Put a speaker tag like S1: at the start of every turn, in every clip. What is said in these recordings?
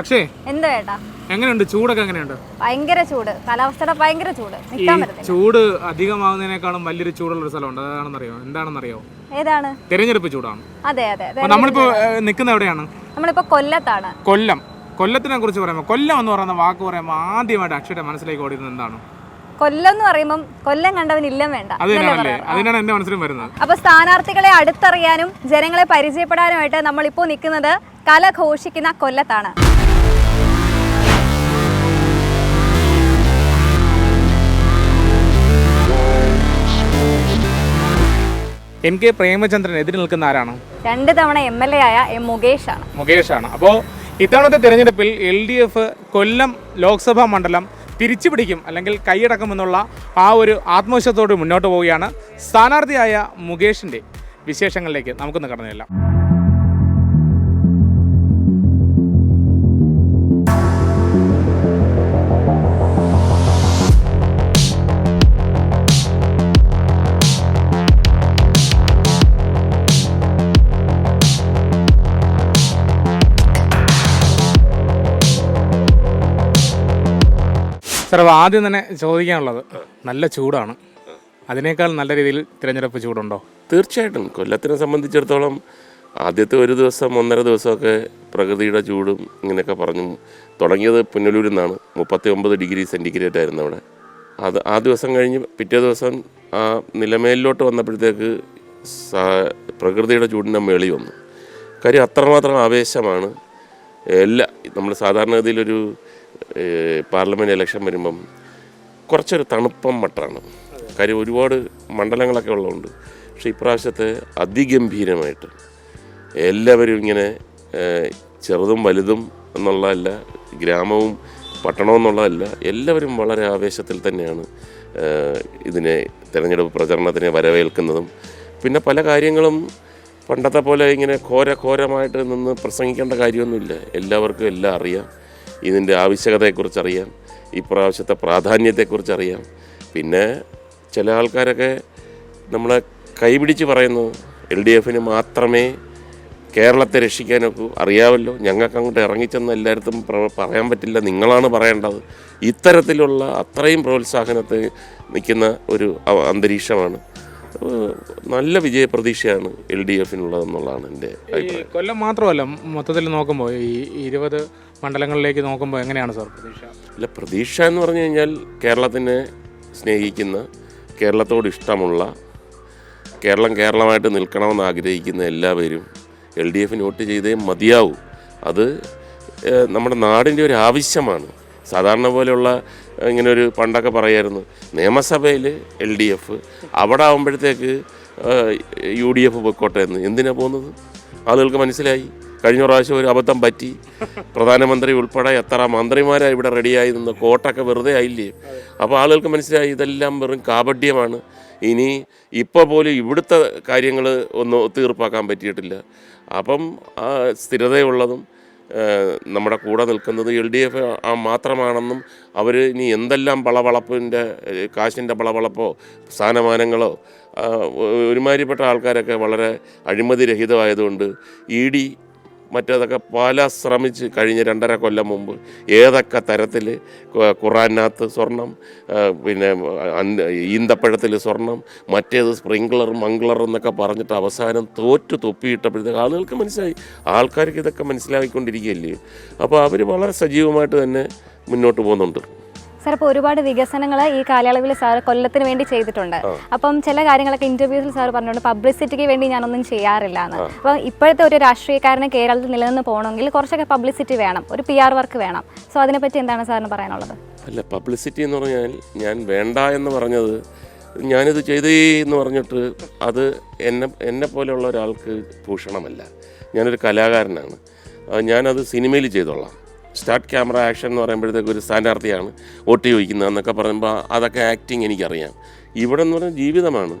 S1: അക്ഷയ്
S2: എന്താ ചേട്ടാ?
S1: എങ്ങനെയുണ്ട്? ചൂടൊക്കെ എങ്ങനെയുണ്ട്?
S2: ഭയങ്കര ചൂട്. കാലാവസ്ഥയുടെ ഭയങ്കര ചൂട്. നിൽക്കാൻ പറ്റത്തില്ല.
S1: ചൂട് അധികമാകുന്നതിനേക്കാളും വലിയൊരു ചൂടുള്ള ഒരു സ്ഥലമുണ്ട്. അതാണെന്നറിയോ? എന്താണെന്നറിയോ?
S2: ഏതാണ്?
S1: തെരഞ്ഞെടുപ്പ് ചൂടാണ്.
S2: അതെ അതെ
S1: അപ്പൊ നമ്മളിപ്പോ നിൽക്കുന്ന എവിടെയാണ്?
S2: നമ്മളിപ്പോ കൊല്ലത്താണ്.
S1: കൊല്ലം. കൊല്ലത്തിനെ കുറിച്ച് പറയുമ്പോൾ കൊല്ലം എന്ന് പറയുന്ന വാക്ക് പറയുമ്പോൾ ആദ്യമായിട്ട് അക്ഷയുടെ മനസ്സിലേക്ക് ഓടിയിരുന്നത് എന്താണ്?
S2: കൊല്ലം എന്ന് പറയുമ്പം കൊല്ലം കണ്ടവൻ ഇല്ലം വേണ്ട.
S1: അതിനാണ് എന്റെ മനസ്സിലും വരുന്നത്.
S2: അപ്പൊ സ്ഥാനാർത്ഥികളെ അടുത്തറിയാനും ജനങ്ങളെ പരിചയപ്പെടാനുമായിട്ട് നമ്മൾ ഇപ്പോൾ നിൽക്കുന്നത് കല ഘോഷിക്കുന്ന കൊല്ലത്താണ്.
S1: എം കെ പ്രേമചന്ദ്രൻ എതിര് നിൽക്കുന്ന ആരാണ്?
S2: രണ്ട് തവണ എം എൽ എ ആയ എം മുകേഷ് ആണ്
S1: മുകേഷ് ആണ് അപ്പോൾ ഇത്തവണത്തെ തെരഞ്ഞെടുപ്പിൽ L D F Kollam Lok Sabha മണ്ഡലം തിരിച്ചു പിടിക്കും അല്ലെങ്കിൽ കൈയടക്കുമെന്നുള്ള ആ ഒരു ആത്മവിശ്വാസത്തോട് മുന്നോട്ട് പോവുകയാണ് സ്ഥാനാർത്ഥിയായ മുകേഷിന്റെ വിശേഷങ്ങളിലേക്ക് നമുക്കൊന്ന് കടന്നു ചെല്ലാം. സാർ ആദ്യം തന്നെ ചോദിക്കാനുള്ളത് നല്ല ചൂടാണ്. അതിനേക്കാൾ നല്ല രീതിയിൽ തിരഞ്ഞെടുപ്പ് ചൂടുണ്ടോ?
S3: തീർച്ചയായിട്ടും. കൊല്ലത്തിനെ സംബന്ധിച്ചിടത്തോളം ആദ്യത്തെ ഒരു ദിവസം ഒന്നര ദിവസമൊക്കെ പ്രകൃതിയുടെ ചൂടും ഇങ്ങനെയൊക്കെ പറഞ്ഞു തുടങ്ങിയത് പുനലൂരിൽ നിന്നാണ്. മുപ്പത്തി ഒമ്പത് ഡിഗ്രി സെന്റിഗ്രേഡ് ആയിരുന്നു അവിടെ. അത് ആ ദിവസം കഴിഞ്ഞ് പിറ്റേ ദിവസം ആ നിലമേലിലോട്ട് വന്നപ്പോഴത്തേക്ക് പ്രകൃതിയുടെ ചൂടിന്റെ മേളി വന്നു. കാര്യം അത്രമാത്രം ആവേശമാണ്. എല്ലാ നമ്മൾ സാധാരണഗതിയിലൊരു പാർലമെന്റ് ഇലക്ഷൻ വരുമ്പം കുറച്ചൊരു തണുപ്പം മട്ടാണ്. കാര്യം ഒരുപാട് മണ്ഡലങ്ങളൊക്കെ ഉള്ളതുകൊണ്ട് പക്ഷേ ഇപ്രാവശ്യത്തെ അതിഗംഭീരമായിട്ട് എല്ലാവരും ഇങ്ങനെ ചെറുതും വലുതും എന്നുള്ളതല്ല ഗ്രാമവും പട്ടണവും എന്നുള്ളതല്ല എല്ലാവരും വളരെ ആവേശത്തിൽ തന്നെയാണ് ഇതിനെ തിരഞ്ഞെടുപ്പ് പ്രചരണത്തിനെ വരവേൽക്കുന്നതും. പിന്നെ പല കാര്യങ്ങളും പണ്ടത്തെ പോലെ ഇങ്ങനെ ഘോര ഘോരമായിട്ട് നിന്ന് പ്രസംഗിക്കേണ്ട കാര്യമൊന്നുമില്ല. എല്ലാവർക്കും എല്ലാം അറിയാം. ഇതിന്റെ ആവശ്യകതയെക്കുറിച്ചറിയാം ഇപ്രാവശ്യത്തെ പ്രാധാന്യത്തെക്കുറിച്ചറിയാം. പിന്നെ ചില ആൾക്കാരൊക്കെ നമ്മളെ കൈപിടിച്ച് പറയുന്നു എൽ ഡി എഫിന് മാത്രമേ കേരളത്തെ രക്ഷിക്കാനൊക്കെ അറിയാമല്ലോ ഞങ്ങൾക്ക് അങ്ങോട്ട് ഇറങ്ങിച്ചെന്ന് എല്ലായിടത്തും പറയാൻ പറ്റില്ല. നിങ്ങളാണ് പറയേണ്ടത്. ഇത്തരത്തിലുള്ള അത്രയും പ്രോത്സാഹനത്തെ നിൽക്കുന്ന ഒരു അന്തരീക്ഷമാണ്. നല്ല വിജയപ്രതീക്ഷയാണ് എൽ ഡി എഫിനുള്ളതെന്നുള്ളതാണ്
S1: എന്റെ
S3: അഭിപ്രായം.
S1: കൊല്ലം മാത്രമല്ല മൊത്തത്തിൽ നോക്കുമ്പോൾ ഈ ഇരുപത് മണ്ഡലങ്ങളിലേക്ക് നോക്കുമ്പോൾ എങ്ങനെയാണ് സാർ പ്രതീക്ഷ?
S3: ഇല്ല പ്രതീക്ഷ എന്ന് പറഞ്ഞു കഴിഞ്ഞാൽ കേരളത്തിനെ സ്നേഹിക്കുന്ന കേരളത്തോട് ഇഷ്ടമുള്ള കേരളം കേരളമായിട്ട് നിൽക്കണമെന്ന് ആഗ്രഹിക്കുന്ന എല്ലാവരും എൽ ഡി എഫിന് വോട്ട് ചെയ്തേ മതിയാവൂ. അത് നമ്മുടെ നാടിന്റെ ഒരു ആവശ്യമാണ്. സാധാരണ പോലെയുള്ള ഇങ്ങനെ ഒരു പണ്ടൊക്കെ പറയായിരുന്നു നിയമസഭയിൽ എൽ ഡി എഫ് അവിടെ ആകുമ്പോഴത്തേക്ക് യു ഡി എഫ് പൊയ്ക്കോട്ടെ എന്ന്. എന്തിനാണ് പോകുന്നത്? ആളുകൾക്ക് മനസ്സിലായി. കഴിഞ്ഞ പ്രാവശ്യം ഒരു അബദ്ധം പറ്റി. പ്രധാനമന്ത്രി ഉൾപ്പെടെ എത്ര മന്ത്രിമാരായി ഇവിടെ റെഡിയായി നിന്ന് കോട്ടൊക്കെ വെറുതെ ആയില്ലേ? അപ്പോൾ ആളുകൾക്ക് മനസ്സിലായി ഇതെല്ലാം വെറും കാപഡ്യമാണ് ഇനി ഇപ്പോൾ പോലും ഇവിടുത്തെ കാര്യങ്ങൾ ഒന്ന് തീർപ്പാക്കാൻ പറ്റിയിട്ടില്ല. അപ്പം ആ സ്ഥിരതയുള്ളതും നമ്മുടെ കൂടെ നിൽക്കുന്നത് എൽ ഡി എഫ് മാത്രമാണെന്നും അവർ ഇനി എന്തെല്ലാം വളവളപ്പിന്റെ കാശിന്റെ വളവളപ്പോ സ്ഥാനമാനങ്ങളോ ഒരുമാതിരിപ്പെട്ട ആൾക്കാരൊക്കെ വളരെ അഴിമതിരഹിതമായതുകൊണ്ട് ഇ ഡി മറ്റേതൊക്കെ പല ശ്രമിച്ച് കഴിഞ്ഞ രണ്ടര കൊല്ലം മുമ്പ് ഏതൊക്കെ തരത്തിൽ ഖുറാനകത്ത് സ്വർണം പിന്നെ ഈന്തപ്പഴത്തിൽ സ്വർണം മറ്റേത് സ്പ്രിങ്ക്ലർ മംഗ്ലർ എന്നൊക്കെ പറഞ്ഞിട്ട് അവസാനം തോറ്റു തൊപ്പിയിട്ടപ്പോഴത്തേക്ക് ആളുകൾക്ക് മനസ്സിലായി. ആൾക്കാർക്ക് ഇതൊക്കെ മനസ്സിലാക്കിക്കൊണ്ടിരിക്കുകയല്ലേ അപ്പോൾ അവർ വളരെ സജീവമായിട്ട് തന്നെ മുന്നോട്ട് പോകുന്നുണ്ട്.
S2: സാർ ഇപ്പോൾ ഒരുപാട് വികസനങ്ങൾ ഈ കാലയളവിൽ സാർ കൊല്ലത്തിന് വേണ്ടി ചെയ്തിട്ടുണ്ട്. അപ്പം ചില കാര്യങ്ങളൊക്കെ ഇന്റർവ്യൂസിൽ സാർ പറഞ്ഞിട്ടുണ്ട്. പബ്ലിസിറ്റിക്ക് വേണ്ടി ഞാനൊന്നും ചെയ്യാറില്ല എന്ന് അപ്പം ഇപ്പോഴത്തെ ഒരു രാഷ്ട്രീയക്കാരന് കേരളത്തിൽ നിലനിന്ന് പോകണമെങ്കിൽ കുറച്ചൊക്കെ പബ്ലിസിറ്റി വേണം. ഒരു പി ആർ വർക്ക് വേണം. സോ അതിനെപ്പറ്റി എന്താണ് സാറിന് പറയാനുള്ളത്?
S3: അല്ല പബ്ലിസിറ്റി എന്ന് പറഞ്ഞാൽ ഞാൻ വേണ്ട എന്ന് പറഞ്ഞത് ഞാനിത് ചെയ്തേ എന്ന് പറഞ്ഞിട്ട് അത് എന്നെ എന്നെ പോലെയുള്ള ഒരാൾക്ക് ഭൂഷണമല്ല. ഞാനൊരു കലാകാരനാണ്. അത് ഞാനത് സിനിമയിൽ ചെയ്തോളാം. സ്റ്റാർട്ട് ക്യാമറ ആക്ഷൻ എന്ന് പറയുമ്പോഴത്തേക്ക് ഒരു സ്ഥാനാർത്ഥിയാണ് ചോദിക്കുന്നത് എന്നൊക്കെ പറയുമ്പോൾ അതൊക്കെ ആക്ടിങ് എനിക്കറിയാം. ഇവിടെ എന്ന് പറഞ്ഞാൽ ജീവിതമാണ്.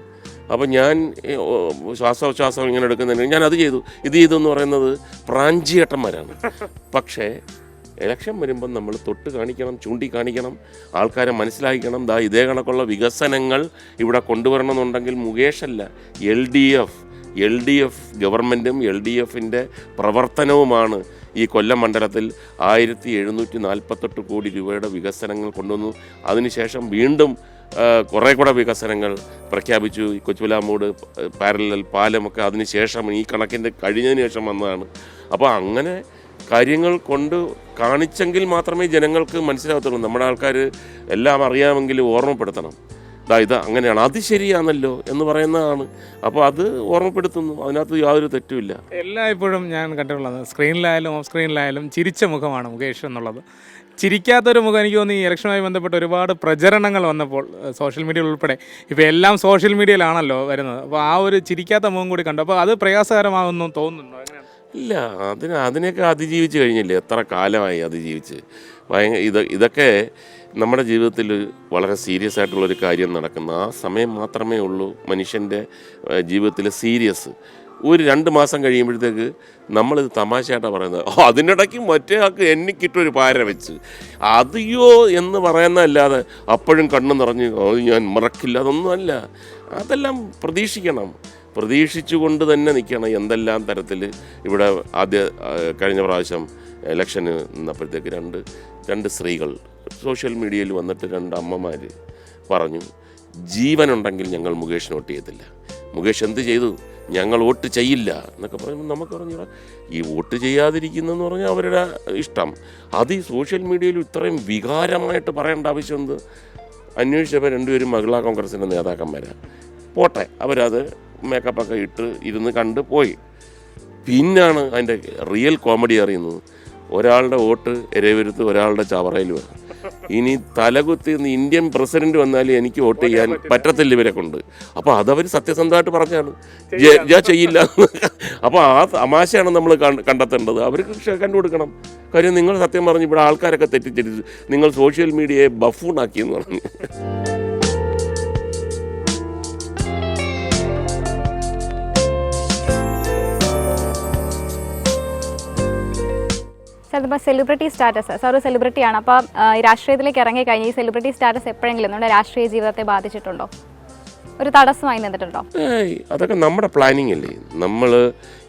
S3: അപ്പോൾ ഞാൻ ശ്വാസോച്ഛ്വാസം ഇങ്ങനെ എടുക്കുന്നതിന് ഞാൻ അത് ചെയ്തു. ഇത് ചെയ്തു എന്ന് പറയുന്നത് പ്രാഞ്ചിയേട്ടന്മാരാണ്. പക്ഷേ ഇലക്ഷൻ വരുമ്പം നമ്മൾ തൊട്ട് കാണിക്കണം ചൂണ്ടിക്കാണിക്കണം ആൾക്കാരെ മനസ്സിലാക്കിക്കണം ദാ ഇതേ കണക്കുള്ള വികസനങ്ങൾ ഇവിടെ കൊണ്ടുവരണമെന്നുണ്ടെങ്കിൽ മുകേഷല്ല L D F. L D F ഗവൺമെന്റും എൽ ഡി എഫിന്റെ പ്രവർത്തനവുമാണ് ഈ കൊല്ലം മണ്ഡലത്തിൽ ആയിരത്തി എഴുന്നൂറ്റി നാൽപ്പത്തെട്ട് കോടി രൂപയുടെ വികസനങ്ങൾ കൊണ്ടുവന്നു. അതിനുശേഷം വീണ്ടും കുറേ കൂടെ വികസനങ്ങൾ പ്രഖ്യാപിച്ചു. ഈ കൊച്ചുപുലാമൂട് പാരലൽ പാലമൊക്കെ അതിനുശേഷം ഈ കണക്കിന്റെ കഴിഞ്ഞതിന് ശേഷം വന്നതാണ്. അപ്പോൾ അങ്ങനെ കാര്യങ്ങൾ കൊണ്ട് കാണിച്ചെങ്കിൽ മാത്രമേ ജനങ്ങൾക്ക് മനസ്സിലാകത്തുള്ളൂ. നമ്മുടെ ആൾക്കാർ എല്ലാം അറിയാമെങ്കിൽ ഓർമ്മപ്പെടുത്തണം. ദാ ഇത് അങ്ങനെയാണ്. അത് ശരിയാണല്ലോ എന്ന് പറയുന്നതാണ്. അപ്പോൾ അത് ഓർമ്മപ്പെടുത്തുന്നു. അതിനകത്ത് യാതൊരു തെറ്റുമില്ല.
S1: എല്ലായ്പ്പോഴും ഞാൻ കണ്ടിട്ടുള്ളത് സ്ക്രീനിലായാലും ഓഫ് സ്ക്രീനിലായാലും ചിരിച്ച മുഖമാണ് മുകേഷ് എന്നുള്ളത്. ചിരിക്കാത്തൊരു മുഖം എനിക്ക് തോന്നുന്നു ഈ ഇലക്ഷനുമായി ബന്ധപ്പെട്ട് ഒരുപാട് പ്രചരണങ്ങൾ വന്നപ്പോൾ സോഷ്യൽ മീഡിയ ഉൾപ്പെടെ. ഇപ്പോൾ എല്ലാം സോഷ്യൽ മീഡിയയിലാണല്ലോ വരുന്നത്. അപ്പോൾ ആ ഒരു ചിരിക്കാത്ത മുഖം കൂടി കണ്ടു. അപ്പോൾ അത് പ്രയാസകരമാകുന്നു തോന്നുന്നുണ്ടോ
S3: ഇല്ല അതിന് അതിനെയൊക്കെ അതിജീവിച്ച് കഴിഞ്ഞില്ലേ? എത്ര കാലമായി അതിജീവിച്ച്? ഭയങ്കര ഇത് ഇതൊക്കെ നമ്മുടെ ജീവിതത്തിൽ വളരെ സീരിയസ് ആയിട്ടുള്ളൊരു കാര്യം നടക്കുന്ന ആ സമയം മാത്രമേ ഉള്ളൂ മനുഷ്യന്റെ ജീവിതത്തിൽ സീരിയസ്. ഒരു രണ്ട് മാസം കഴിയുമ്പോഴത്തേക്ക് നമ്മളിത് തമാശയായിട്ടാണ് പറയുന്നത്. ഓ അതിനിടയ്ക്ക് മറ്റേ ആൾക്ക് എനിക്കിട്ടൊരു പാര വെച്ച്. അതെയോ എന്ന് പറയുന്നതല്ലാതെ അപ്പോഴും കണ്ണു നിറഞ്ഞ് അത് ഞാൻ മറക്കില്ല അതൊന്നും അല്ല. അതെല്ലാം പ്രതീക്ഷിക്കണം. പ്രതീക്ഷിച്ചുകൊണ്ട് തന്നെ നിൽക്കണം എന്തെല്ലാം തരത്തിൽ ഇവിടെ ആദ്യ കഴിഞ്ഞ പ്രാവശ്യം ഇലക്ഷന് നിന്നപ്പോഴത്തേക്ക് രണ്ട് രണ്ട് സ്ത്രീകൾ സോഷ്യൽ മീഡിയയിൽ വന്നിട്ട് രണ്ട് അമ്മമാർ പറഞ്ഞു ജീവനുണ്ടെങ്കിൽ ഞങ്ങൾ മുകേഷിന് വോട്ട് ചെയ്യത്തില്ല. മുകേഷ് എന്ത് ചെയ്തു? ഞങ്ങൾ വോട്ട് ചെയ്യില്ല എന്നൊക്കെ പറയുമ്പോൾ നമുക്ക് പറഞ്ഞാൽ ഈ വോട്ട് ചെയ്യാതിരിക്കുന്നതെന്ന് പറഞ്ഞാൽ അവരുടെ ഇഷ്ടം. അത് ഈ സോഷ്യൽ മീഡിയയിൽ ഇത്രയും വികാരമായിട്ട് പറയേണ്ട ആവശ്യം എന്ത്? അന്വേഷിച്ചപ്പോൾ രണ്ടുപേരും മഹിളാ കോൺഗ്രസിന്റെ നേതാക്കന്മാരാണ് പോട്ടെ അവരത് മേക്കപ്പൊക്കെ ഇട്ട് ഇരുന്ന് കണ്ട് പോയി. പിന്നാണ് അതിന്റെ റിയൽ കോമഡി അറിയുന്നത്. ഒരാളുടെ വോട്ട് എരവരുത്ത് ഒരാളുടെ ചവറയിലുമാണ് ഇനി തലകുത്തി ഇന്ത്യൻ പ്രസിഡന്റ് വന്നാലും എനിക്ക് വോട്ട് ചെയ്യാൻ പറ്റത്തില്ല. ഇവരെ കൊണ്ട്. അപ്പോൾ അതവർ സത്യസന്ധമായിട്ട് പറഞ്ഞാണ്. "ജ- ഞാൻ ചെയ്യില്ല. അപ്പോൾ ആ തമാശയാണ് നമ്മൾ കണ്ടെത്തേണ്ടത്. അവർക്ക് കണ്ടുകൊടുക്കണം. കാര്യം നിങ്ങൾ സത്യം പറഞ്ഞു ഇവിടെ ആൾക്കാരൊക്കെ തെറ്റിദ്ധരിച്ചു നിങ്ങൾ സോഷ്യൽ മീഡിയയെ ബഫൂണാക്കി എന്ന് പറഞ്ഞു.
S2: സാർ ഇപ്പോൾ സെലിബ്രിറ്റി സ്റ്റാറ്റസ് സാർ ഒരു സെലിബ്രിറ്റിയാണ് അപ്പോൾ രാഷ്ട്രീയത്തിലേക്ക് ഇറങ്ങി കഴിഞ്ഞ് ഈ സെലിബ്രിറ്റി സ്റ്റാറ്റസ് എപ്പോഴെങ്കിലും നമ്മുടെ രാഷ്ട്രീയ ജീവിതത്തെ ബാധിച്ചിട്ടുണ്ടോ? ഒരു തടസ്സമായി നിന്നിട്ടുണ്ടോ?
S3: അതൊക്കെ നമ്മുടെ പ്ലാനിങ് അല്ലേ. നമ്മൾ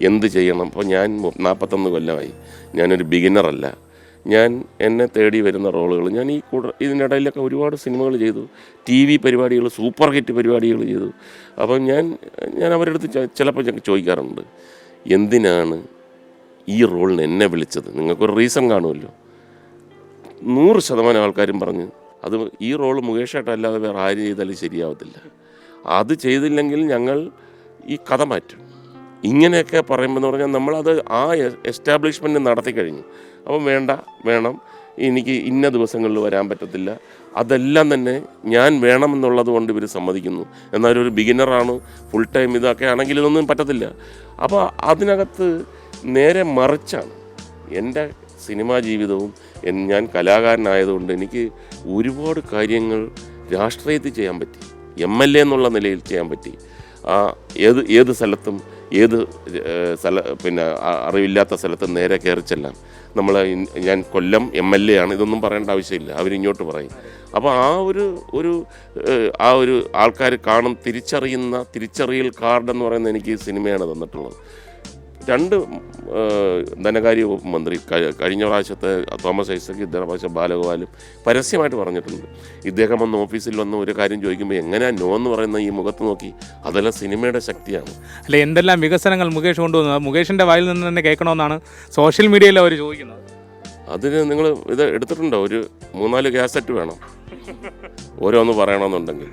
S3: എന്ത് ചെയ്യണം? ഇപ്പോൾ ഞാൻ നാൽപ്പത്തൊന്ന് കൊല്ലമായി. ഞാനൊരു ബിഗിനറല്ല ഞാൻ എന്നെ തേടി വരുന്ന റോളുകൾ ഞാൻ ഈ കൂടെ ഇതിനിടയിലൊക്കെ ഒരുപാട് സിനിമകൾ ചെയ്തു. ടി വി പരിപാടികൾ സൂപ്പർ ഹിറ്റ് പരിപാടികൾ ചെയ്തു. അപ്പം ഞാൻ ഞാൻ അവരുടെ അടുത്ത് ചിലപ്പോൾ ചോദിക്കാറുണ്ട് എന്തിനാണ് ഈ റോളിന് എന്നെ വിളിച്ചത്. നിങ്ങൾക്കൊരു റീസൺ കാണുമല്ലോ. നൂറ് ശതമാനം ആൾക്കാരും പറഞ്ഞ് അത് ഈ റോൾ മുകേഷായിട്ടല്ലാതെ വേറെ ആര് ചെയ്താലും ശരിയാവത്തില്ല. അത് ചെയ്തില്ലെങ്കിൽ ഞങ്ങൾ ഈ കഥ മാറ്റും. ഇങ്ങനെയൊക്കെ പറയുമ്പോൾ പറഞ്ഞാൽ നമ്മളത് ആ എസ്റ്റാബ്ലിഷ്മെന്റ് നടത്തി കഴിഞ്ഞു. അപ്പം വേണ്ട വേണം. എനിക്ക് ഇന്ന ദിവസങ്ങളിൽ വരാൻ പറ്റത്തില്ല. അതെല്ലാം തന്നെ ഞാൻ വേണമെന്നുള്ളത് കൊണ്ട് ഇവർ സമ്മതിക്കുന്നു. എന്നാൽ ഒരു ബിഗിനറാണ് ഫുൾ ടൈം ഇതൊക്കെ ആണെങ്കിൽ ഇതൊന്നും പറ്റത്തില്ല. അപ്പോൾ അതിനകത്ത് നേരെ മറിച്ചാണ്. എന്റെ സിനിമാ ജീവിതവും ഞാൻ കലാകാരനായതുകൊണ്ട് എനിക്ക് ഒരുപാട് കാര്യങ്ങൾ രാഷ്ട്രീയത്തിൽ ചെയ്യാൻ പറ്റി. എം എൽ എ എന്നുള്ള നിലയിൽ ചെയ്യാൻ പറ്റി. ആ ഏത് ഏത് സ്ഥലത്തും ഏത് സ്ഥല പിന്നെ അറിവില്ലാത്ത സ്ഥലത്ത് നേരെ കയറി ചെല്ലാം. നമ്മൾ ഞാൻ കൊല്ലം എം എൽ എ ആണ്. ഇതൊന്നും പറയേണ്ട ആവശ്യമില്ല. അവരിങ്ങോട്ട് പറയും. അപ്പോൾ ആ ഒരു ഒരു ആ ഒരു ആൾക്കാർ കാണും തിരിച്ചറിയുന്ന തിരിച്ചറിയൽ കാർഡ് എന്ന് പറയുന്നത് എനിക്ക് സിനിമയാണ് തന്നിട്ടുള്ളത്. രണ്ട് ധനകാര്യ വകുപ്പ് മന്ത്രി കഴിഞ്ഞ പ്രാവശ്യത്തെ തോമസ് ഐസക് ഇതേ പ്രാവശ്യം ബാലഗോപാലും പരസ്യമായിട്ട് പറഞ്ഞിട്ടുണ്ട്. ഇദ്ദേഹം വന്ന് ഓഫീസിൽ വന്ന് ഒരു കാര്യം ചോദിക്കുമ്പോൾ എങ്ങനെയാ നോ എന്ന് പറയുന്ന ഈ മുഖത്ത് നോക്കി അതെല്ലാം സിനിമയുടെ ശക്തിയാണ്.
S1: അല്ലെ എന്തെല്ലാം വികസനങ്ങൾ മുകേഷ് കൊണ്ടുവന്നത് മുകേഷിന്റെ വായിൽ നിന്ന് തന്നെ കേൾക്കണമെന്നാണ് സോഷ്യൽ മീഡിയയിൽ അവർ ചോദിക്കുന്നത്.
S3: അതിന് നിങ്ങൾ ഇത് എടുത്തിട്ടുണ്ടോ? ഒരു മൂന്നാൽ കാസറ്റ് വേണം. ഓരോന്ന് പറയണമെന്നുണ്ടെങ്കിൽ.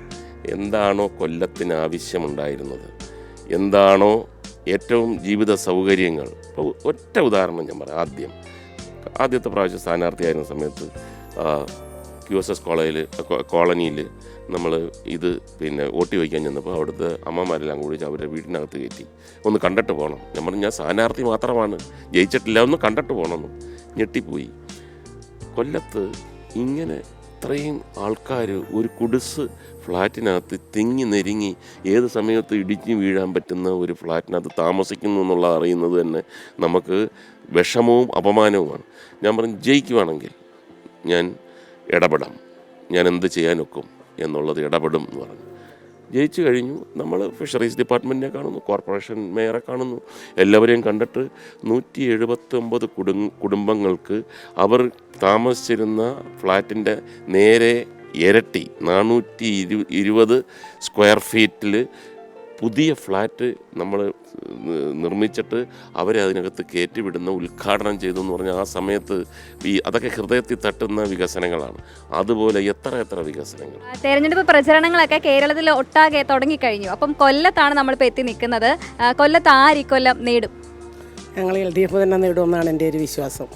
S3: എന്താണോ കൊല്ലത്തിന് ആവശ്യമുണ്ടായിരുന്നത്? എന്താണോ ഏറ്റവും ജീവിത സൗകര്യങ്ങൾ. ഒറ്റ ഉദാഹരണം ഞാൻ പറയാം. ആദ്യം ആദ്യത്തെ പ്രാവശ്യം സ്ഥാനാർത്ഥിയായിരുന്ന സമയത്ത് ക്യു എസ് എസ് കോളേജിൽ കോളനിയിൽ നമ്മൾ ഇത് പിന്നെ വോട്ട് ചോദിക്കാൻ ചെന്നപ്പോൾ അവിടുത്തെ അമ്മമാരെല്ലാം കൂടി അവരുടെ വീടിനകത്ത് കയറ്റി. ഒന്ന് കണ്ടിട്ട് പോകണം ഞാൻ പറഞ്ഞു ഞാൻ സ്ഥാനാർത്ഥി മാത്രമാണ്. ജയിച്ചിട്ടില്ല ഒന്ന് കണ്ടിട്ട് പോകണമെന്ന് ഞെട്ടിപ്പോയി. കൊല്ലത്ത് ഇങ്ങനെ ഇത്രയും ആൾക്കാർ ഒരു കുടിസ് ഫ്ലാറ്റിനകത്ത് തിങ്ങി നെരുങ്ങി ഏത് സമയത്ത് ഇടിഞ്ഞു വീഴാൻ പറ്റുന്ന ഒരു ഫ്ലാറ്റിനകത്ത് താമസിക്കുന്നു എന്നുള്ളത് അറിയുന്നത് തന്നെ നമുക്ക് വിഷമവും അപമാനവുമാണ്. ഞാൻ പറഞ്ഞു ജയിക്കുവാണെങ്കിൽ ഞാൻ ഇടപെടാം. ഞാൻ എന്ത് ചെയ്യാനൊക്കും എന്നുള്ളത് ഇടപെടും എന്ന് പറഞ്ഞു. ജയിച്ചു കഴിഞ്ഞു. നമ്മൾ ഫിഷറീസ് ഡിപ്പാർട്ട്മെന്റിനെ കാണുന്നു കോർപ്പറേഷൻ മേയറെ കാണുന്നു. എല്ലാവരെയും കണ്ടിട്ട് നൂറ്റി എഴുപത്തൊമ്പത് കുടും കുടുംബങ്ങൾക്ക് അവർ താമസിച്ചിരുന്ന ഫ്ലാറ്റിന്റെ നേരെ ഇരട്ടി നാനൂറ്റി ഇരു ഇരുപത് സ്ക്വയർ ഫീറ്റിൽ പുതിയ ഫ്ലാറ്റ് നമ്മൾ നിർമ്മിച്ചിട്ട് അവരെ അതിനകത്ത് കയറ്റിവിടുന്ന ഉദ്ഘാടനം ചെയ്തു എന്ന് പറഞ്ഞാൽ ആ സമയത്ത് ഈ അതൊക്കെ ഹൃദയത്തിൽ തട്ടുന്ന വികസനങ്ങളാണ്. അതുപോലെ എത്ര എത്ര വികസനങ്ങൾ.
S2: തെരഞ്ഞെടുപ്പ് പ്രചരണങ്ങളൊക്കെ കേരളത്തിൽ ഒട്ടാകെ തുടങ്ങിക്കഴിഞ്ഞു. അപ്പം കൊല്ലത്താണ് നമ്മളിപ്പോൾ എത്തി നിൽക്കുന്നത്. കൊല്ലത്ത് ആര് കൊല്ലം നേടും?
S4: ഞങ്ങൾ എൽ ഡി എഫ് തന്നെ നേടുമെന്നാണ് എന്റെ ഒരു വിശ്വാസം.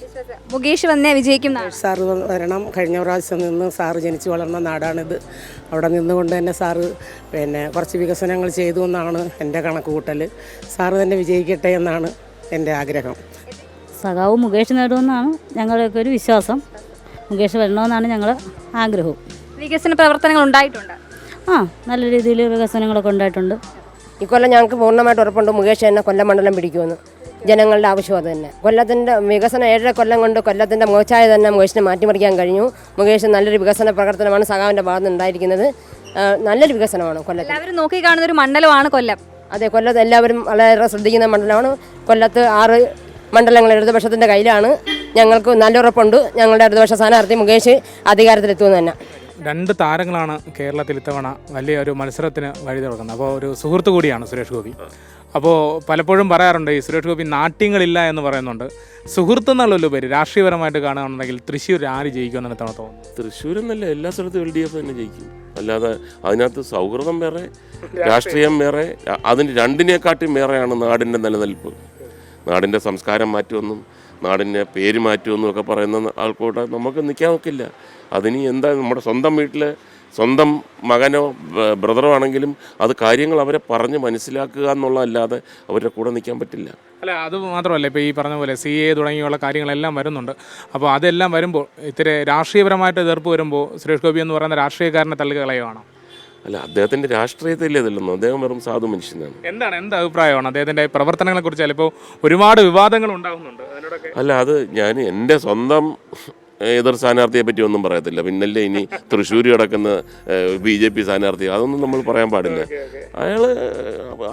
S2: മുകേഷ് വന്നേ വിജയിക്കും.
S4: സാറ് വരണം. കഴിഞ്ഞ പ്രാവശ്യം നിന്ന് സാറ് ജനിച്ചു വളർന്ന നാടാണിത്. അവിടെ നിന്നുകൊണ്ട് തന്നെ സാറ് പിന്നെ കുറച്ച് വികസനങ്ങൾ ചെയ്തു എന്നാണ് എന്റെ കണക്ക് കൂട്ടൽ സാറ് തന്നെ വിജയിക്കട്ടെ എന്നാണ് എന്റെ ആഗ്രഹം.
S5: സഖാവ് മുകേഷ് നേടുമെന്നാണ് ഞങ്ങളുടെയൊക്കെ ഒരു വിശ്വാസം. മുകേഷ് വരണമെന്നാണ് ഞങ്ങൾ ആഗ്രഹവും.
S2: വികസന പ്രവർത്തനങ്ങൾ ഉണ്ടായിട്ടുണ്ട്.
S5: ആ നല്ല രീതിയിൽ വികസനങ്ങളൊക്കെ ഉണ്ടായിട്ടുണ്ട്.
S6: ഇക്കൊല്ലം ഞങ്ങൾക്ക് പൂർണമായിട്ട് ഉറപ്പുണ്ട്. മുകേഷ് എന്നെ കൊല്ലം മണ്ഡലം പിടിക്കുമെന്ന്. ജനങ്ങളുടെ ആവശ്യം അത് തന്നെ. കൊല്ലത്തിന്റെ വികസനം ഏഴര കൊല്ലം കൊണ്ട് കൊല്ലത്തിന്റെ മുഖച്ചായ തന്നെ മുകേഷിനെ മാറ്റിമറിക്കാൻ കഴിഞ്ഞു. മുകേഷ് നല്ലൊരു വികസന പ്രവർത്തനമാണ് സഖാവിന്റെ ഭാഗത്ത് ഉണ്ടായിരിക്കുന്നത് നല്ലൊരു വികസനമാണ് കൊല്ലത്ത്.
S2: എല്ലാവരും നോക്കി കാണുന്ന ഒരു മണ്ഡലമാണ് കൊല്ലം.
S6: അതെ കൊല്ലത്ത് എല്ലാവരും വളരെ ശ്രദ്ധിക്കുന്ന മണ്ഡലമാണ്. കൊല്ലത്ത് ആറ് മണ്ഡലങ്ങൾ ഇടതുപക്ഷത്തിന്റെ കയ്യിലാണ്. ഞങ്ങൾക്ക് നല്ല ഉറപ്പുണ്ട്. ഞങ്ങളുടെ ഇടതുപക്ഷ സ്ഥാനാർത്ഥി മുകേഷ് അധികാരത്തിലെത്തുമെന്ന് തന്നെ.
S1: രണ്ട് താരങ്ങളാണ് കേരളത്തിൽ ഇത്തവണ വലിയ ഒരു മത്സരത്തിന് വഴി തുറക്കുന്നത്. അപ്പോൾ ഒരു സുഹൃത്ത് കൂടിയാണ് സുരേഷ് ഗോപി. അപ്പോൾ പലപ്പോഴും പറയാറുണ്ട് ഈ സുരേഷ് ഗോപി നാട്യങ്ങളില്ല എന്ന് പറയുന്നുണ്ട്. സുഹൃത്ത് എന്നുള്ളതിലുപരി രാഷ്ട്രീയപരമായിട്ട് കാണുകയാണെന്നുണ്ടെങ്കിൽ തൃശ്ശൂർ ആര് ജയിക്കുമെന്നാണ് ഇത്തവണ തോന്നുന്നത്
S3: തൃശ്ശൂർ എന്നല്ല എല്ലാ സ്ഥലത്തും എൽ ഡി എഫ് തന്നെ ജയിക്കും. അല്ലാതെ അതിനകത്ത് സൗഹൃദം വേറെ രാഷ്ട്രീയം വേറെ അതിന് രണ്ടിനെക്കാട്ടിയും വേറെയാണ് നാടിന്റെ നിലനിൽപ്പ്. നാടിന്റെ സംസ്കാരം മാറ്റുമെന്നും നാടിന്റെ പേര് മാറ്റുമെന്നൊക്കെ പറയുന്ന ആൾക്കൂട്ടം നമുക്ക് നിൽക്കാൻ നോക്കില്ല അതിന് എന്താ നമ്മുടെ സ്വന്തം വീട്ടിൽ സ്വന്തം മകനോ ബ്രദറോ ആണെങ്കിലും അത് കാര്യങ്ങൾ അവരെ പറഞ്ഞ് മനസ്സിലാക്കുക എന്നുള്ളതല്ലാതെ അവരുടെ കൂടെ നിൽക്കാൻ പറ്റില്ല.
S1: അല്ല അത് മാത്രമല്ല ഇപ്പോൾ ഈ പറഞ്ഞ പോലെ സി എ തുടങ്ങിയുള്ള കാര്യങ്ങളെല്ലാം വരുന്നുണ്ട്. അപ്പോൾ അതെല്ലാം വരുമ്പോൾ ഇത്തിരി രാഷ്ട്രീയപരമായിട്ട് എതിർപ്പ് വരുമ്പോൾ സുരേഷ് ഗോപി എന്ന് പറയുന്ന രാഷ്ട്രീയക്കാരനെ തള്ളുകളയുവാണോ
S3: അല്ല അദ്ദേഹത്തിന്റെ രാഷ്ട്രീയത്തിൽ ഇതല്ലെന്നോ അദ്ദേഹം വെറും സാധു മനുഷ്യനാണ്.
S1: എന്താണ് എന്താ അഭിപ്രായമാണ് അദ്ദേഹത്തിന്റെ പ്രവർത്തനങ്ങളെ കുറിച്ച് ചിലപ്പോൾ ഒരുപാട് വിവാദങ്ങൾ ഉണ്ടാകുന്നുണ്ട് അതിനോടൊക്കെ
S3: അല്ല അത് ഞാൻ എന്റെ സ്വന്തം എതിർ സ്ഥാനാർത്ഥിയെ പറ്റി ഒന്നും പറയത്തില്ല. പിന്നല്ലേ ഇനി തൃശ്ശൂർ കിടക്കുന്ന ബി ജെ പി സ്ഥാനാർത്ഥി. അതൊന്നും നമ്മൾ പറയാൻ പാടില്ല. അയാൾ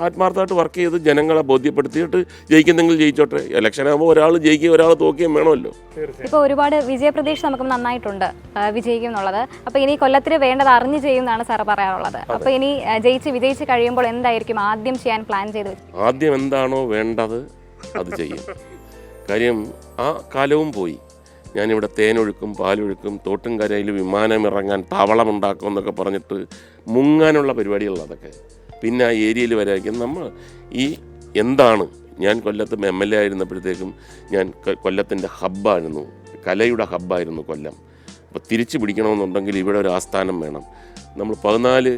S3: ആത്മാർത്ഥമായിട്ട് വർക്ക് ചെയ്ത് ജനങ്ങളെ ബോധ്യപ്പെടുത്തിയിട്ട് ജയിക്കുന്നെങ്കിൽ ജയിച്ചോട്ടെ. ഇലക്ഷൻ ആകുമ്പോൾ ഒരാൾ ജയിക്കുകയും ഒരാൾ തോക്കുകയും വേണമല്ലോ.
S2: ഇപ്പോൾ ഒരുപാട് വിജയപ്രതീക്ഷ നമുക്ക് നന്നായിട്ടുണ്ട് വിജയിക്കും എന്നുള്ളത് അപ്പോൾ ഇനി കൊല്ലത്തിന് വേണ്ടത് അറിഞ്ഞു ചെയ്യും എന്നാണ് സാർ പറയാനുള്ളത് അപ്പോൾ ഇനി ജയിച്ച് വിജയിച്ച് കഴിയുമ്പോൾ എന്തായിരിക്കും ആദ്യം ചെയ്യാൻ പ്ലാൻ ചെയ്ത്?
S3: ആദ്യം എന്താണോ വേണ്ടത് അത് ചെയ്യും. കാര്യം ആ കാലവും പോയി. ഞാനിവിടെ തേനൊഴുക്കും പാലൊഴുക്കും തോട്ടും കരയിൽ വിമാനം ഇറങ്ങാൻ താവളമുണ്ടാക്കും എന്നൊക്കെ പറഞ്ഞിട്ട് മുങ്ങാനുള്ള പരിപാടികളാണ് അതൊക്കെ. പിന്നെ ആ ഏരിയയിൽ വരായിരിക്കും നമ്മൾ ഈ എന്താണ് ഞാൻ കൊല്ലത്ത് എം എൽ എ ആയിരുന്നപ്പോഴത്തേക്കും ഞാൻ കൊല്ലത്തിന്റെ ഹബ്ബായിരുന്നു കലയുടെ ഹബ്ബായിരുന്നു കൊല്ലം. അപ്പോൾ തിരിച്ചു പിടിക്കണമെന്നുണ്ടെങ്കിൽ ഇവിടെ ഒരു ആസ്ഥാനം വേണം. നമ്മൾ പതിനാല്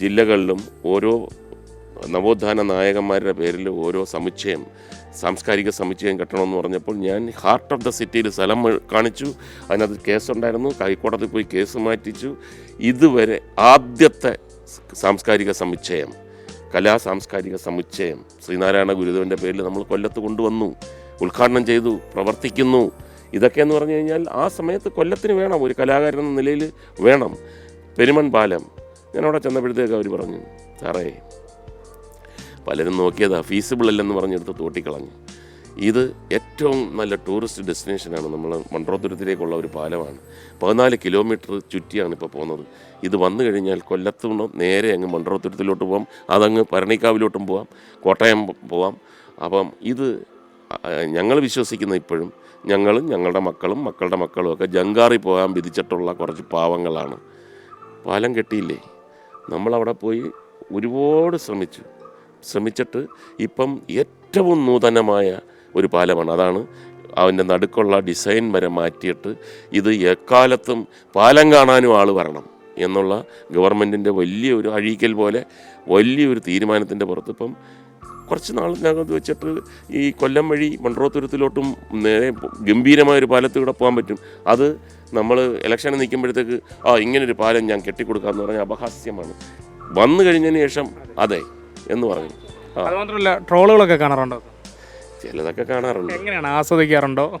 S3: ജില്ലകളിലും ഓരോ നവോത്ഥാന നായകന്മാരുടെ പേരിൽ ഓരോ സമുച്ചയം സാംസ്കാരിക സമുച്ചയം കെട്ടണമെന്ന് പറഞ്ഞപ്പോൾ ഞാൻ ഹാർട്ട് ഓഫ് ദ സിറ്റിയിൽ സ്ഥലം കാണിച്ചു. അതിനകത്ത് കേസുണ്ടായിരുന്നു. ഹൈക്കോടതി പോയി കേസ് മാറ്റിച്ചു. ഇതുവരെ ആദ്യത്തെ സാംസ്കാരിക സമുച്ചയം കലാ സാംസ്കാരിക സമുച്ചയം ശ്രീനാരായണ ഗുരുദേവന്റെ പേരിൽ നമ്മൾ കൊല്ലത്ത് കൊണ്ടുവന്നു. ഉദ്ഘാടനം ചെയ്തു പ്രവർത്തിക്കുന്നു. ഇതൊക്കെ എന്ന് പറഞ്ഞു കഴിഞ്ഞാൽ ആ സമയത്ത് കൊല്ലത്തിന് വേണം ഒരു കലാകാരൻ എന്ന നിലയിൽ വേണം. പെരുമൺ പാലം. ഞാൻ അവിടെ ചെന്നപ്പോഴത്തേക്ക് അവർ പറഞ്ഞു സാറേ പലരും നോക്കിയത് ഫീസിബിൾ അല്ലെന്ന് പറഞ്ഞെടുത്ത് തോട്ടിക്കളഞ്ഞു. ഇത് ഏറ്റവും നല്ല ടൂറിസ്റ്റ് ഡെസ്റ്റിനേഷനാണ് നമ്മൾ മൺട്രോത്തുരത്തിലേക്കുള്ള ഒരു പാലമാണ്. പതിനാല് കിലോമീറ്റർ ചുറ്റിയാണ് ഇപ്പോൾ പോകുന്നത്. ഇത് വന്നു കഴിഞ്ഞാൽ കൊല്ലത്തു നിന്നും നേരെ അങ്ങ് മൺട്രോത്തുരത്തിലോട്ട് പോകാം അതങ്ങ് ഭരണിക്കാവിലോട്ടും പോകാം കോട്ടയം പോവാം. അപ്പം ഇത് ഞങ്ങൾ വിശ്വസിക്കുന്ന ഇപ്പോഴും ഞങ്ങളും ഞങ്ങളുടെ മക്കളും മക്കളുടെ മക്കളും ഒക്കെ ജങ്കാറി പോകാൻ വിധിച്ചിട്ടുള്ള കുറച്ച് പാവങ്ങളാണ്. പാലം കെട്ടിയില്ലേ? നമ്മളവിടെ പോയി ഒരുപാട് ശ്രമിച്ചു. ശ്രമിച്ചിട്ട് ഇപ്പം ഏറ്റവും നൂതനമായ ഒരു പാലമാണ്. അതാണ് അവന്റെ നടുക്കുള്ള ഡിസൈൻ വരെ മാറ്റിയിട്ട് ഇത് എക്കാലത്തും പാലം കാണാനും ആൾ വരണം എന്നുള്ള ഗവൺമെന്റിന്റെ വലിയൊരു അഴീക്കൽ പോലെ വലിയൊരു തീരുമാനത്തിന്റെ പുറത്ത് ഇപ്പം കുറച്ച് നാളിനകത്ത് വെച്ചിട്ട് ഈ കൊല്ലം വഴി മൺട്രോത്തുരത്തിലോട്ടും നേരെ ഗംഭീരമായ ഒരു പാലത്തിലൂടെ പോകാൻ പറ്റും. അത് നമ്മൾ ഇലക്ഷന് നിൽക്കുമ്പോഴത്തേക്ക് ആ ഇങ്ങനൊരു പാലം ഞാൻ കെട്ടിക്കൊടുക്കാമെന്ന് പറഞ്ഞാൽ അപഹാസ്യമാണ്. വന്നു കഴിഞ്ഞതിന് ശേഷം അതെ എന്ന് പറഞ്ഞു. ആ.
S1: അത് മാത്രമല്ല ട്രോളുകളൊക്കെ കാണാറുണ്ടോ?
S3: ചിലതൊക്കെ കാണാറുണ്ട്.
S1: എങ്ങനെയാണ്? ആസ്വദിക്കാറുണ്ടോ?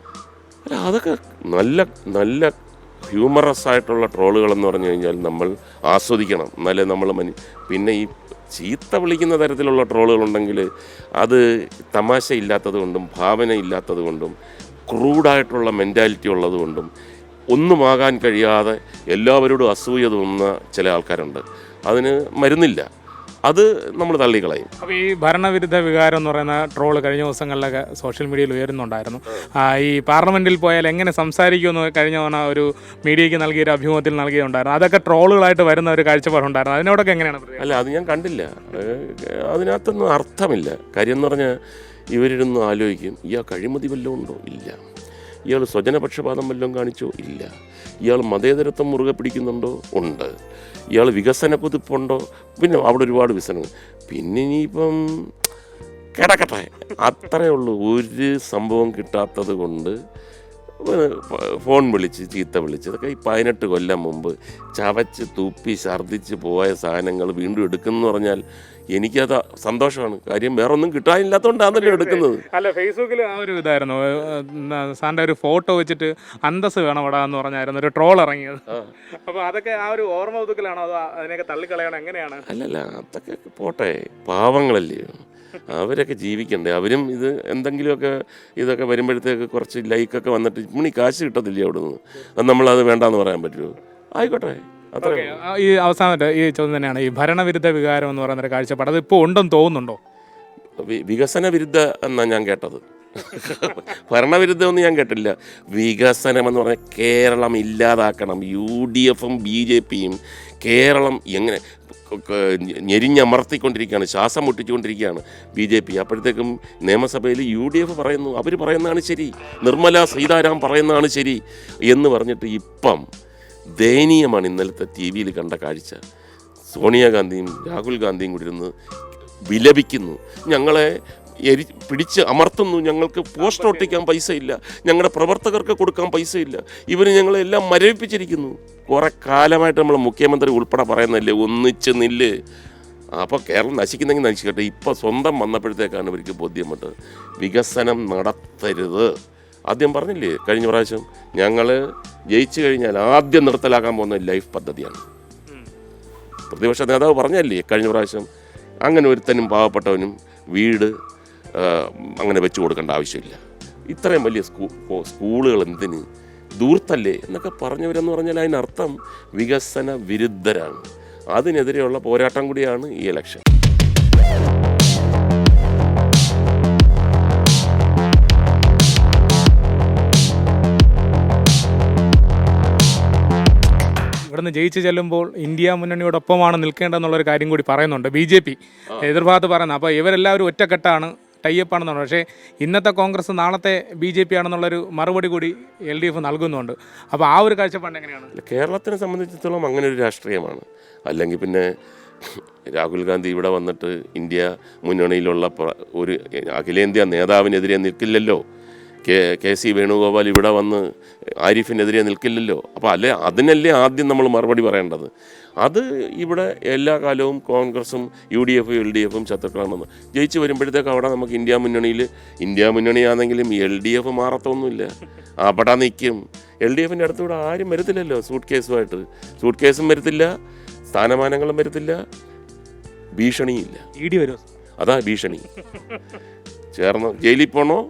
S3: അല്ല അതൊക്കെ നല്ല നല്ല ഹ്യൂമറസ് ആയിട്ടുള്ള ട്രോളുകൾ എന്ന് പറഞ്ഞു കഴിഞ്ഞാൽ നമ്മൾ ആസ്വദിക്കണം. എന്നാലേ നമ്മൾ മനി പിന്നെ ഈ ചീത്ത വിളിക്കുന്ന തരത്തിലുള്ള ട്രോളുകളുണ്ടെങ്കിൽ അത് തമാശ ഇല്ലാത്തത് കൊണ്ടും ഭാവന ഇല്ലാത്തത് കൊണ്ടും ക്രൂഡായിട്ടുള്ള മെന്റാലിറ്റി ഉള്ളത് കൊണ്ടും ഒന്നുമാകാൻ കഴിയാതെ എല്ലാവരോടും അസൂയ തോന്നുന്ന ചില ആൾക്കാരുണ്ട്. അതിന് മരുന്നില്ല. അത് നമ്മൾ തള്ളിക്കളയും.
S1: അപ്പോൾ ഈ ഭരണവിരുദ്ധ വികാരം എന്ന് പറയുന്ന ട്രോൾ കഴിഞ്ഞ ദിവസങ്ങളിലൊക്കെ സോഷ്യൽ മീഡിയയിൽ ഉയരുന്നുണ്ടായിരുന്നു. ഈ പാർലമെന്റിൽ പോയാൽ എങ്ങനെ സംസാരിക്കുമെന്ന് കഴിഞ്ഞ തവണ ഒരു മീഡിയയ്ക്ക് നൽകിയ ഒരു അഭിമുഖത്തിൽ നൽകിയിട്ടുണ്ടായിരുന്നു. അതൊക്കെ ട്രോളുകളായിട്ട് വരുന്ന ഒരു കാഴ്ചപ്പാടുണ്ടായിരുന്നു. അതിനോടൊക്കെ എങ്ങനെയാണ്?
S3: അല്ല അത് ഞാൻ കണ്ടില്ല. അതിനകത്തൊന്നും അർത്ഥമില്ല. കാര്യം എന്ന് പറഞ്ഞാൽ ഇവരിരുന്ന് ആലോചിക്കും ഇയാൾ കഴിമതി വല്ലതും ഉണ്ടോ? ഇല്ല. ഇയാൾ സ്വജനപക്ഷപാതം വല്ലതും കാണിച്ചോ? ഇല്ല. ഇയാൾ മതേതരത്വം മുറുകെ പിടിക്കുന്നുണ്ടോ? ഉണ്ട്. ഇയാൾ വികസന കുതിപ്പുണ്ടോ പിന്നെ അവിടെ ഒരുപാട് വികസനങ്ങൾ. പിന്നെ ഇനിയിപ്പം കിടക്കട്ടെ. അത്രയേ ഉള്ളൂ. ഒരു സംഭവം കിട്ടാത്തത് കൊണ്ട് ഫോൺ വിളിച്ച് ചീത്ത വിളിച്ച് ഇതൊക്കെ ഈ പതിനെട്ട് കൊല്ലം മുമ്പ് ചവച്ച് തൂപ്പി ഛർദ്ദിച്ച് പോയ സാധനങ്ങൾ വീണ്ടും എടുക്കുന്നു പറഞ്ഞാൽ എനിക്കത് സന്തോഷമാണ്. കാര്യം വേറെ ഒന്നും കിട്ടാനില്ലാത്തതുകൊണ്ടാണല്ലോ എടുക്കുന്നത്.
S1: അല്ല ഫേസ്ബുക്കിൽ ആ ഒരു ഇതായിരുന്നു. സാറിന്റെ ഒരു ഫോട്ടോ വെച്ചിട്ട് അന്തസ് വേണം ഇവിടെ എന്ന് പറഞ്ഞായിരുന്നു. ഒരു ട്രോൾ ഇറങ്ങിയത്. അപ്പോൾ അതൊക്കെ ആ ഒരു ഓർമ്മ പുതുക്കലാണോ അതോ അതിനെയൊക്കെ തള്ളിക്കളയണം? എങ്ങനെയാണ്?
S3: അല്ലല്ല അതൊക്കെ പോട്ടെ. പാവങ്ങളല്ലേ. അവരൊക്കെ ജീവിക്കണ്ടേ. അവരും ഇത് എന്തെങ്കിലുമൊക്കെ ഇതൊക്കെ വരുമ്പോഴത്തേക്ക് കുറച്ച് ലൈക്കൊക്കെ വന്നിട്ട് ഇമ്മണി കാശ് കിട്ടത്തില്ലേ അവിടെ നിന്ന് അത് നമ്മളത് വേണ്ടാന്ന് പറയാൻ പറ്റുമോ ആയിക്കോട്ടെ.
S1: ഈ അവസാനത്തെ ഈ ചോദ്യം തന്നെയാണ്. ഈ ഭരണവിരുദ്ധ വികാരം എന്ന് പറയുന്ന ഒരു കാഴ്ചപ്പാട് അത് ഇപ്പോൾ ഉണ്ടെന്ന് തോന്നുന്നുണ്ടോ?
S3: വികസന വിരുദ്ധ എന്നാണ് ഞാൻ കേട്ടത്. ഭരണവിരുദ്ധമൊന്നും ഞാൻ കേട്ടില്ല. വികസനം എന്ന് പറഞ്ഞാൽ കേരളം ഇല്ലാതാക്കണം. യു ഡി എഫും ബി ജെ പിയും കേരളം എങ്ങനെ ഞെരിഞ്ഞമർത്തിക്കൊണ്ടിരിക്കുകയാണ് ശ്വാസം മുട്ടിച്ചുകൊണ്ടിരിക്കുകയാണ് ബി ജെ പി അപ്പോഴത്തേക്കും നിയമസഭയിൽ യു ഡി എഫ് പറയുന്നു അവർ പറയുന്നതാണ് ശരി. നിർമ്മല സീതാരാം പറയുന്നതാണ് ശരി എന്ന് പറഞ്ഞിട്ട് ഇപ്പം ദയനീയമാണ് ഇന്നലത്തെ ടി വിയിൽ കണ്ട കാഴ്ച. സോണിയാഗാന്ധിയും രാഹുൽ ഗാന്ധിയും കൂടി ഇരുന്ന് വിലപിക്കുന്നു. ഞങ്ങളെ എരി പിടിച്ച് അമർത്തുന്നു. ഞങ്ങൾക്ക് പോസ്റ്റർ ഒട്ടിക്കാൻ പൈസ ഇല്ല ഞങ്ങളുടെ പ്രവർത്തകർക്ക് കൊടുക്കാൻ പൈസ ഇല്ല ഇവർ ഞങ്ങളെല്ലാം മരവിപ്പിച്ചിരിക്കുന്നു. കുറേ കാലമായിട്ട് നമ്മൾ മുഖ്യമന്ത്രി ഉൾപ്പെടെ പറയുന്നല്ലേ ഒന്നിച്ച് നില്ല്. അപ്പോൾ കേരളം നശിക്കുന്നെങ്കിൽ നശിക്കട്ടെ. ഇപ്പോൾ സ്വന്തം വന്നപ്പോഴത്തേക്കാണ് ഇവർക്ക് ബോധ്യമുണ്ട് വികസനം നടത്തരുത്. ആദ്യം പറഞ്ഞില്ലേ കഴിഞ്ഞ പ്രാവശ്യം ഞങ്ങൾ ജയിച്ചു കഴിഞ്ഞാൽ ആദ്യം നിർത്തലാക്കാൻ പോകുന്ന ലൈഫ് പദ്ധതിയാണ്. പ്രതിപക്ഷ നേതാവ് പറഞ്ഞല്ലേ കഴിഞ്ഞ പ്രാവശ്യം അങ്ങനെ ഒരുത്തനും പാവപ്പെട്ടവനും വീട് അങ്ങനെ വെച്ചു കൊടുക്കേണ്ട ആവശ്യമില്ല. ഇത്രയും വലിയ സ്കൂ സ്കൂളുകൾ എന്തിന്? ദൂർത്തല്ലേ എന്നൊക്കെ പറഞ്ഞവരെന്ന് പറഞ്ഞാൽ അതിനർത്ഥം വികസന വിരുദ്ധരാണ്. അതിനെതിരെയുള്ള പോരാട്ടം കൂടിയാണ് ഈ ഇലക്ഷൻ
S1: ഇവിടുന്ന് ജയിച്ച് ചെല്ലുമ്പോൾ ഇന്ത്യ മുന്നണിയോടൊപ്പമാണ് നിൽക്കേണ്ടതെന്നുള്ളൊരു കാര്യം കൂടി പറയുന്നുണ്ട്. ബി ജെ പി എതിർഭാഗത്ത് പറയുന്നത്. അപ്പോൾ ഇവരെല്ലാവരും ഒറ്റക്കെട്ടാണ് ടൈപ്പ് ആണെന്നുണ്ട് പക്ഷേ ഇന്നത്തെ കോൺഗ്രസ് നാളത്തെ ബി ജെ പി ആണെന്നുള്ളൊരു മറുപടി കൂടി എൽ ഡി എഫ് നൽകുന്നുണ്ട്. അപ്പോൾ ആ ഒരു കാഴ്ചപ്പാട് എങ്ങനെയാണ്?
S3: കേരളത്തിനെ സംബന്ധിച്ചിടത്തോളം അങ്ങനെ ഒരു രാഷ്ട്രീയമാണ്. അല്ലെങ്കിൽ പിന്നെ രാഹുൽ ഗാന്ധി ഇവിടെ വന്നിട്ട് ഇന്ത്യ മുന്നണിയിലുള്ള ഒരു അഖിലേന്ത്യാ നേതാവിനെതിരെ നിൽക്കില്ലല്ലോ. കെ കെ സി വേണുഗോപാൽ ഇവിടെ വന്ന് ആരിഫിനെതിരെ നിൽക്കില്ലല്ലോ. അപ്പോൾ അല്ലേ അതിനല്ലേ ആദ്യം നമ്മൾ മറുപടി പറയേണ്ടത്? അത് ഇവിടെ എല്ലാ കാലവും കോൺഗ്രസും യു ഡി എഫും എൽ ഡി എഫും ശത്രുക്കളാണെന്ന്. ജയിച്ച് വരുമ്പോഴത്തേക്ക് അവിടെ നമുക്ക് ഇന്ത്യ മുന്നണിയിൽ ഇന്ത്യ മുന്നണിയാണെങ്കിലും എൽ ഡി എഫ് മാറത്തൊന്നുമില്ല. അവിടെ നിൽക്കും. എൽ ഡി എഫിന്റെ അടുത്തൂടെ ആരും വരത്തില്ലല്ലോ സൂട്ട് കേസുമായിട്ട് സൂട്ട് കേസും വരത്തില്ല സ്ഥാനമാനങ്ങളും വരത്തില്ല ഭീഷണിയില്ല.
S1: ഇ ഡി വരും.
S3: അതാ ഭീഷണി. ചേർന്ന് ജയിലിൽ പോണോ?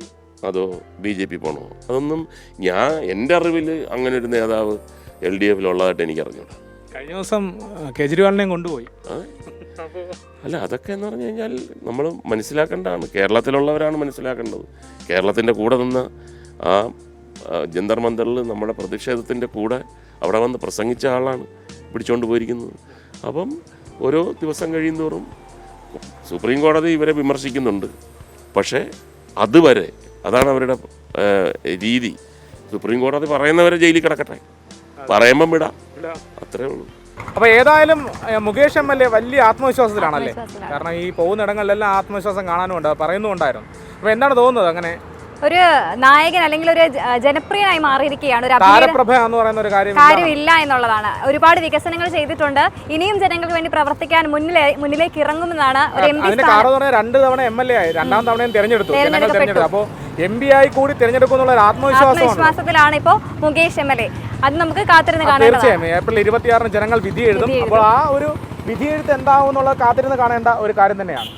S3: അതോ ബി ജെ പി പോണോ? അതൊന്നും ഞാൻ എന്റെ അറിവിൽ അങ്ങനെ ഒരു നേതാവ് എൽ ഡി എഫിലുള്ളതായിട്ട് എനിക്ക് അറിഞ്ഞൂടാ.
S1: കഴിഞ്ഞ ദിവസം കേജ്രിവാളിനെ കൊണ്ടുപോയി.
S3: അല്ല അതൊക്കെ എന്ന് പറഞ്ഞു കഴിഞ്ഞാൽ നമ്മൾ മനസ്സിലാക്കേണ്ടതാണ്. കേരളത്തിലുള്ളവരാണ് മനസ്സിലാക്കേണ്ടത്. കേരളത്തിന്റെ കൂടെ നിന്ന് ആ ആ, ജന്തർ മന്ദറിൽ നമ്മുടെ പ്രതിഷേധത്തിന്റെ കൂടെ അവിടെ വന്ന് പ്രസംഗിച്ച ആളാണ് പിടിച്ചുകൊണ്ട് പോയിരിക്കുന്നത്. അപ്പം ഓരോ ദിവസം കഴിയുന്തോറും സുപ്രീം കോടതി ഇവരെ വിമർശിക്കുന്നുണ്ട്. പക്ഷേ അതുവരെ അതാണ് അവരുടെ രീതി. സുപ്രീം കോടതി പറയുന്നവരെ ജയിലിൽ കിടക്കട്ടെ. പറയുമ്പം വിടാം. അത്രേ ഉള്ളൂ.
S1: അപ്പൊ ഏതായാലും മുകേഷ് എം എൽ എ വലിയ ആത്മവിശ്വാസത്തിലാണല്ലേ? കാരണം ഈ പോകുന്നിടങ്ങളിലെല്ലാം ആത്മവിശ്വാസം കാണാനുമുണ്ട് പറയുന്നുണ്ടായിരുന്നു അപ്പൊ എന്താണ് തോന്നുന്നത് അങ്ങനെ?
S2: ഒരു നായകൻ അല്ലെങ്കിൽ ഒരു ജനപ്രിയനായി മാറിയിരിക്കുകയാണ്. ഒരു
S1: താരപ്രഭ എന്ന് പറയുന്ന ഒരു കാര്യം
S2: കാര്യമില്ല എന്നുള്ളതാണ്. ഒരുപാട് വികസനങ്ങൾ ചെയ്തിട്ടുണ്ട്. ഇനിയും ജനങ്ങൾക്ക് വേണ്ടി പ്രവർത്തിക്കാൻ മുന്നിലെ മുന്നിലേക്ക് ഇറങ്ങുമെന്നാണ് ഒരു എം പി
S1: രണ്ട് തവണ എം എൽ എ ആയി. രണ്ടാം തവണയും തിരഞ്ഞെടുത്തു. തിരഞ്ഞെടുത്തു. അപ്പോൾ എം പി ആയി കൂടി തിരഞ്ഞെടുക്കും ഒരു
S2: ആത്മവിശ്വാസത്തിലാണ് ഇപ്പോൾ മുകേഷ് എം എൽ എ. അത് നമുക്ക് കാത്തിരുന്ന് കാണാം
S1: തീർച്ചയായും. ഏപ്രിൽ ഇരുപത്തിയാറിന് ജനങ്ങൾ വിധി എഴുതും
S2: വിധി എഴുതും.
S1: അപ്പോൾ ആ ഒരു വിധി എഴുത്ത് എന്താവും എന്നുള്ളത് കാത്തിരുന്ന് കാണേണ്ട ഒരു കാര്യം തന്നെയാണ്.